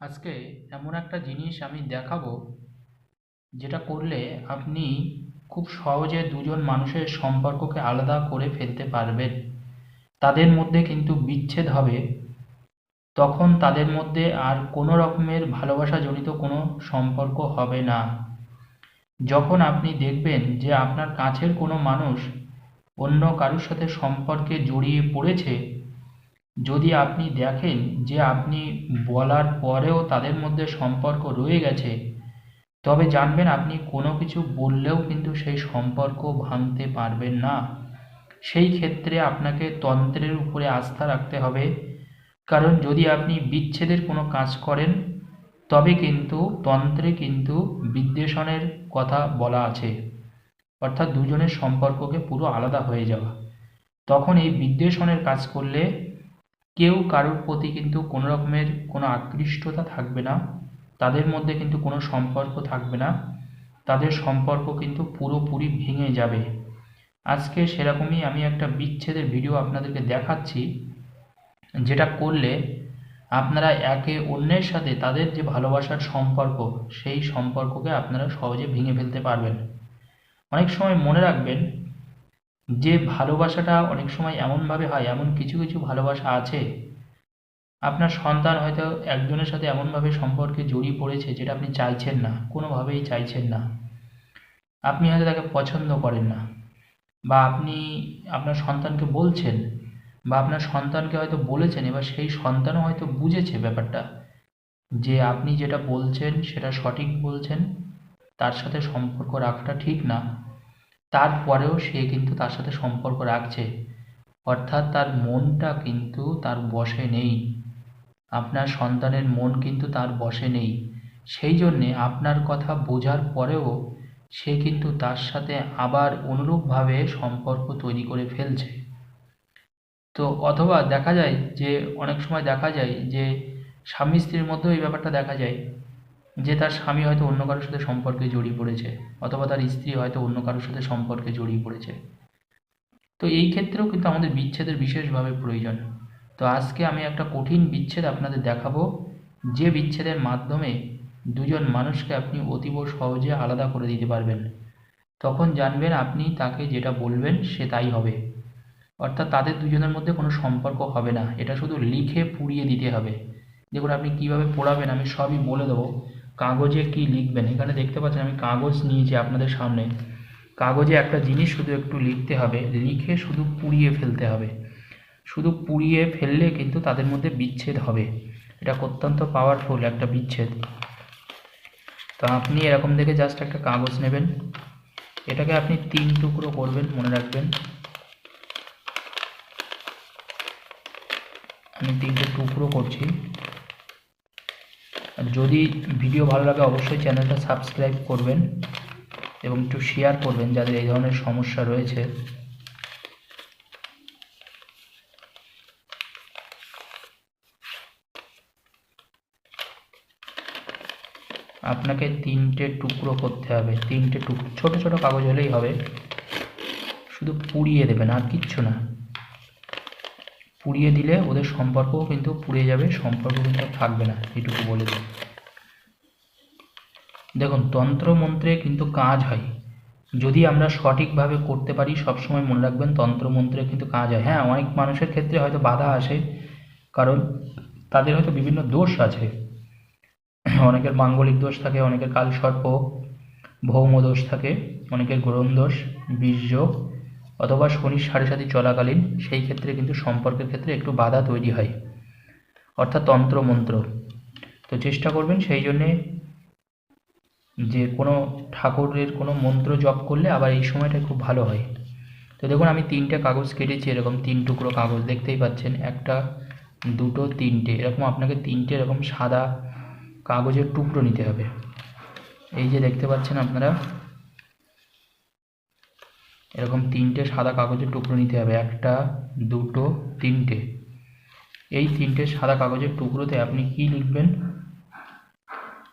আজকে এমন একটা জিনিস আমি দেখাবো, যেটা করলে আপনি খুব সহজে দুজন মানুষের সম্পর্ককে আলাদা করে ফেলতে পারবেন। তাদের মধ্যে কিন্তু বিচ্ছেদ হবে। তখন তাদের মধ্যে আর কোনো রকমের ভালোবাসা জনিত কোনো সম্পর্ক হবে না। যখন আপনি দেখবেন যে আপনার কাছের কোনো মানুষ অন্য কারোর সাথে সম্পর্কে জড়িয়ে পড়েছে যদি আপনি দেখেন যে আপনি বলার পরেও তাদের মধ্যে সম্পর্ক রয়ে গেছে, তবে জানবেন আপনি কোনো কিছু বললেও কিন্তু সেই সম্পর্ক ভাঙতে পারবেন না। সেই ক্ষেত্রে আপনাকে তন্ত্রের উপরে আস্থা রাখতে হবে। কারণ যদি আপনি বিচ্ছেদের কোনো কাজ করেন, তবে কিন্তু তন্ত্রে কিন্তু বিদ্বেষণের কথা বলা আছে। অর্থাৎ দুজনের সম্পর্ককে পুরো আলাদা হয়ে যাওয়া। তখন এই বিদ্বেষণের কাজ করলে কেউ কারোর প্রতি কিন্তু কোনো রকমের কোনো আকৃষ্টতা থাকবে না, তাদের মধ্যে কিন্তু কোনো সম্পর্ক থাকবে না, তাদের সম্পর্ক কিন্তু পুরোপুরি ভেঙে যাবে। আজকে সেরকমই আমি একটা বিচ্ছেদের ভিডিও আপনাদেরকে দেখাচ্ছি, যেটা করলে আপনারা একে অন্যের সাথে তাদের যে ভালোবাসার সম্পর্ক, সেই সম্পর্ককে আপনারা সহজে ভেঙে ফেলতে পারবেন। অনেক সময় মনে রাখবেন যে ভালোবাসাটা অনেক সময় এমনভাবে হয়, এমন কিছু কিছু ভালোবাসা আছে। আপনার সন্তান হয়তো একজনের সাথে এমনভাবে সম্পর্কে জড়িয়ে পড়েছে যেটা আপনি চাইছেন না, কোনোভাবেই চাইছেন না। আপনি হয়তো তাকে পছন্দ করেন না বা আপনি আপনার সন্তানকে বলছেন বা আপনার সন্তানকে হয়তো বলেছেন, এবার সেই সন্তানও হয়তো বুঝেছে ব্যাপারটা যে আপনি যেটা বলছেন সেটা সঠিক বলছেন, তার সাথে সম্পর্ক রাখাটা ঠিক না। তারপরেও সে কিন্তু তার সাথে সম্পর্ক রাখছে। অর্থাৎ তার মনটা কিন্তু তার বশে নেই। আপনার সন্তানের মন কিন্তু তার বশে নেই। সেই জন্যে আপনার কথা বোঝার পরেও সে কিন্তু তার সাথে আবার অনুরূপভাবে সম্পর্ক তৈরি করে ফেলছে। তো অথবা দেখা যায় যে, অনেক সময় দেখা যায় যে স্বামী স্ত্রীর মধ্যেও এই ব্যাপারটা দেখা যায়। যে তার স্বামী হয়তো অন্য কারোর সাথে সম্পর্কে জড়িয়ে পড়েছে, অথবা তার স্ত্রী হয়তো অন্য কারোর সাথে সম্পর্কে জড়িয়ে পড়েছে। তো এই ক্ষেত্রেও কিন্তু আমাদের বিচ্ছেদের বিশেষভাবে প্রয়োজন। তো আজকে আমি একটা কঠিন বিচ্ছেদ আপনাদের দেখাবো, যে বিচ্ছেদের মাধ্যমে দুজন মানুষকে আপনি অতীব সহজে আলাদা করে দিতে পারবেন। তখন জানবেন আপনি তাকে যেটা বলবেন সে তাই হবে। অর্থাৎ তাদের দুজনের মধ্যে কোনো সম্পর্ক হবে না। এটা শুধু লিখে পুড়িয়ে দিতে হবে। দেখুন, আপনি কীভাবে পড়াবেন আমি সবই বলে দেবো। কাগজে কি লিখবেন? এখানে দেখতে পাচ্ছেন, আমি কাগজ নিয়েছি আপনাদের সামনে। কাগজে একটা জিনিস শুধু একটু লিখতে হবে, লিখে শুধু পুড়িয়ে ফেলতে হবে। শুধু পুড়িয়ে ফেললে কিন্তু তাদের মধ্যে বিচ্ছেদ হবে। এটা অত্যন্ত পাওয়ারফুল একটা বিচ্ছেদ। তো আপনি এরকম দেখে জাস্ট একটা কাগজ নেবেন। এটাকে আপনি তিন টুকরো করবেন, মনে রাখবেন। আমি তিনটে টুকরো করছি। যদি ভিডিও ভালো লাগে, অবশ্যই চ্যানেলটা সাবস্ক্রাইব করবেন এবং একটু শেয়ার করবেন যাদের এই ধরনের সমস্যা রয়েছে। আপনাকে তিনটে টুকরো করতে হবে। তিনটে টুকরো, ছোটো ছোটো কাগজ হলেই হবে। শুধু পুড়িয়ে দেবেন, আর কিচ্ছু না। পুড়িয়ে দিলে ওদের সম্পর্কও কিন্তু পুড়ে যাবে, সম্পর্ক কিন্তু থাকবে না এটুকু বলে দিই। দেখুন, তন্ত্রমন্ত্রে কিন্তু কাজ হয়। যদি আমরা সঠিকভাবে করতে পারি, সবসময় মনে রাখবেন, তন্ত্রমন্ত্রে কিন্তু কাজ হয়। হ্যাঁ অনেক মানুষের ক্ষেত্রে হয়তো বাধা আসে, কারণ তাদের হয়তো বিভিন্ন দোষ আছে। অনেকের মাঙ্গলিক দোষ থাকে, অনেকের কালসর্প, ভৌম দোষ থাকে, অনেকের গ্রহণ দোষ বীর্যোগ অথবা শনির সাড়ে সাথে চলাকালীন, সেই ক্ষেত্রে কিন্তু সম্পর্কের ক্ষেত্রে একটু বাধা তৈরি হয়। অর্থাৎ তন্ত্র মন্ত্র তো চেষ্টা করবেন সেই জন্যে যে কোনো ঠাকুরের কোনো মন্ত্র জপ করলে আবার এই সময়টা খুব ভালো হয়। তো দেখুন, আমি তিনটে কাগজ কেটেছি, এরকম তিন টুকরো কাগজ দেখতেই পাচ্ছেন, একটা, দুটো, তিনটে। এরকম আপনাকে তিনটে এরকম সাদা কাগজের টুকরো নিতে হবে। এই যে দেখতে পাচ্ছেন আপনারা এরকম তিনটে সাদা কাগজের টুকরো নিতে হবে, একটা, দুটো, তিনটে। এই তিনটে সাদা কাগজের টুকরোতে আপনি কি লিখবেন?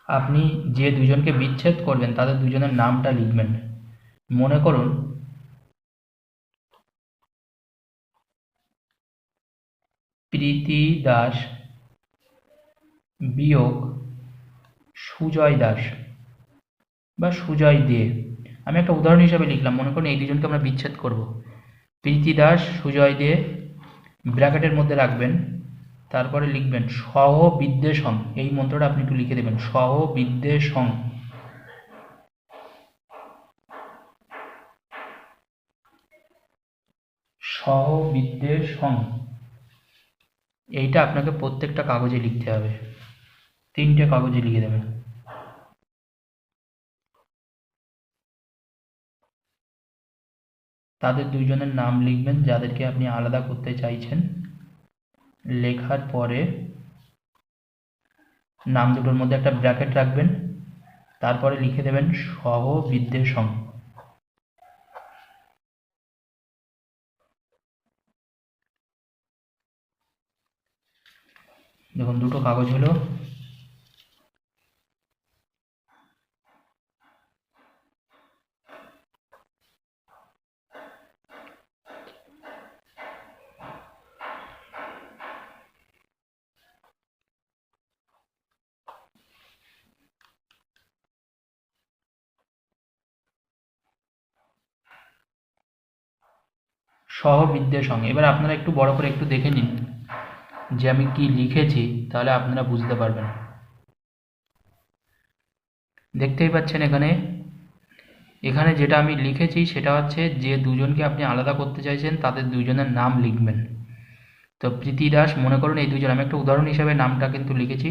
আপনি যে দুজনকে বিচ্ছেদ করবেন, তাদের দুজনের নামটা লিখবেন। মনে করুন, প্রীতি দাস বিয়োগ সুজয় দাস বা সুজয় দে। আমি একটা উদাহরণ হিসাবে লিখলাম, মনে করুন এই দুজনকে আমরা বিচ্ছেদ করব। প্রীতি দাস, সুজয় দে, ব্র্যাকেটের মধ্যে রাখবেন, তারপরে লিখবেন সহ বিদ্বেষং, এই মন্ত্রটা আপনি একটু লিখে দেবেন, সহ বিদ্বেষং। সহ বিদ্বেষং, এইটা আপনাকে প্রত্যেকটা কাগজে লিখতে হবে, তিনটে কাগজে লিখে দেবেন। তাদের দুজনের নাম লিখবেন যাদেরকে আপনি আলাদা করতে চাইছেন। লেখার পরে নাম দুটোর মধ্যে একটা ব্র্যাকেট রাখবেন। তারপরে লিখে দেবেন সহ বিদ্বেষং দেখুন, দুটো কাগজ হলো। সহ বিদ্বেষং এবার আপনারা একটু বড় করে একটু দেখে নিন যে আমি কি লিখেছি, তাহলে আপনারা বুঝতে পারবেন। দেখতেই পাচ্ছেন এখানে। এখানে যেটা আমি লিখেছি, সেটা হচ্ছে যে দুজনকে আপনি আলাদা করতে চাইছেন, তাদের দুজনের নাম লিখবেন। তো প্রীতি দাস, মনে করুন এই দুজন, আমি একটা উদাহরণ হিসাবে নামটা কিন্তু লিখেছি।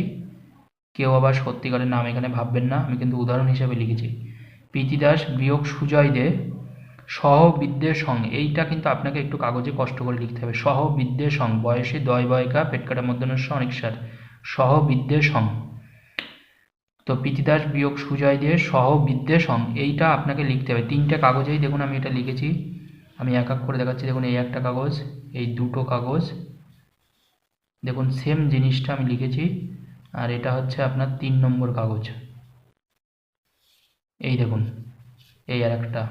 কেউ আবার সত্যিকারের নাম এখানে ভাববেন না, আমি কিন্তু উদাহরণ হিসাবে লিখেছি। প্রীতি দাস, বিয়োগ সুজয় দে। সহ বিদ্বেষং এইটা কিন্তু আপনাকে একটু কাগজে কষ্ট করে লিখতে হবে। সহ বিদ্বেষং বয়সী দয় বয়কা পেটকাটা মধ্যনস্য অনেক সার। সহ বিদ্বেষং তো প্রীতিদাস বিয়োগ সুজয় দিয়ে সহ বিদ্বেষং এইটা আপনাকে লিখতে হবে। তিনটে কাগজেই দেখুন আমি এটা লিখেছি। আমি এক এক করে দেখাচ্ছি, দেখুন এই একটা কাগজ, এই দুটো কাগজ। দেখুন সেম জিনিসটা আমি লিখেছি, আর এটা হচ্ছে আপনার তিন নম্বর কাগজ। এই দেখুন, এই আর একটা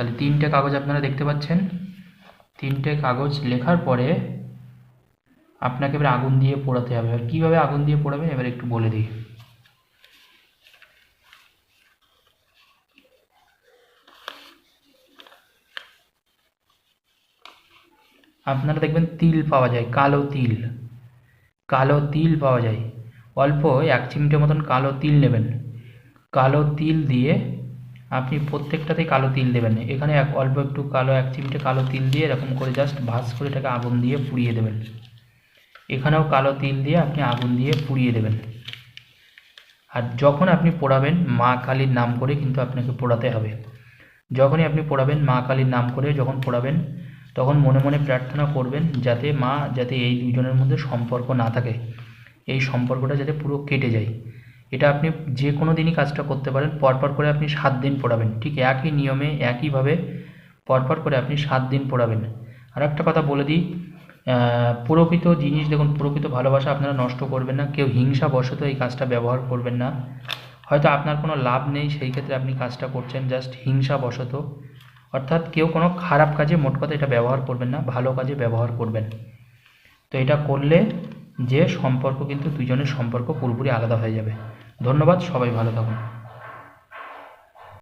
তাহলে তিনটে কাগজ আপনারা দেখতে পাচ্ছেন। তিনটে কাগজ লেখার পরে আপনাকে এবার আগুন দিয়ে পোড়াতে হবে। এবার কীভাবে আগুন দিয়ে পোড়াবেন এবার একটু বলে দিই। আপনারা দেখবেন তিল পাওয়া যায়, কালো তিল। কালো তিল পাওয়া যায়। অল্প এক চিমটে মতন কালো তিল নেবেন। কালো তিল দিয়ে আপনি প্রত্যেকটাতেই কালো তিল দেবেন এখানে এক অল্প একটু কালো, এক চিমটে কালো তিল দিয়ে এরকম করে জাস্ট ভাস করে এটাকে আগুন দিয়ে পুড়িয়ে দেবেন। এখানেও কালো তিল দিয়ে আপনি আগুন দিয়ে পুড়িয়ে দেবেন। আর যখন আপনি পোড়াবেন, মা কালীর নাম করে কিন্তু আপনাকে পোড়াতে হবে। যখনই আপনি পোড়াবেন, মা কালীর নাম করে যখন পোড়াবেন, তখন মনে মনে প্রার্থনা করবেন যাতে মা, যাতে এই দুজনের মধ্যে সম্পর্ক না থাকে। এই সম্পর্কটা যাতে পুরো কেটে যায়। এটা আপনি যে কোনো দিনই কাজটা করতে পারেন, পরপর করে আপনি সাত দিন পড়াবেন। ঠিক একই নিয়মে, একইভাবে পরপর করে আপনি সাত দিন পড়াবেন। আর একটা কথা বলে দিই প্রকৃত জিনিস, দেখুন প্রকৃত ভালোবাসা আপনারা নষ্ট করবেন না, কেউ হিংসা বশত এই কাজটা ব্যবহার করবেন না। হয়তো আপনার কোনো লাভ নেই, সেই ক্ষেত্রে আপনি কাজটা করছেন জাস্ট হিংসা বশত অর্থাৎ কেউ কোনো খারাপ কাজে মোট কথা এটা ব্যবহার করবেন না, ভালো কাজে ব্যবহার করবেন। তো এটা করলে যে সম্পর্ক কিন্তু দুজনের সম্পর্ক পুরোপুরি আলাদা হয়ে যাবে। ধন্যবাদ সবাই ভালো থাকুন।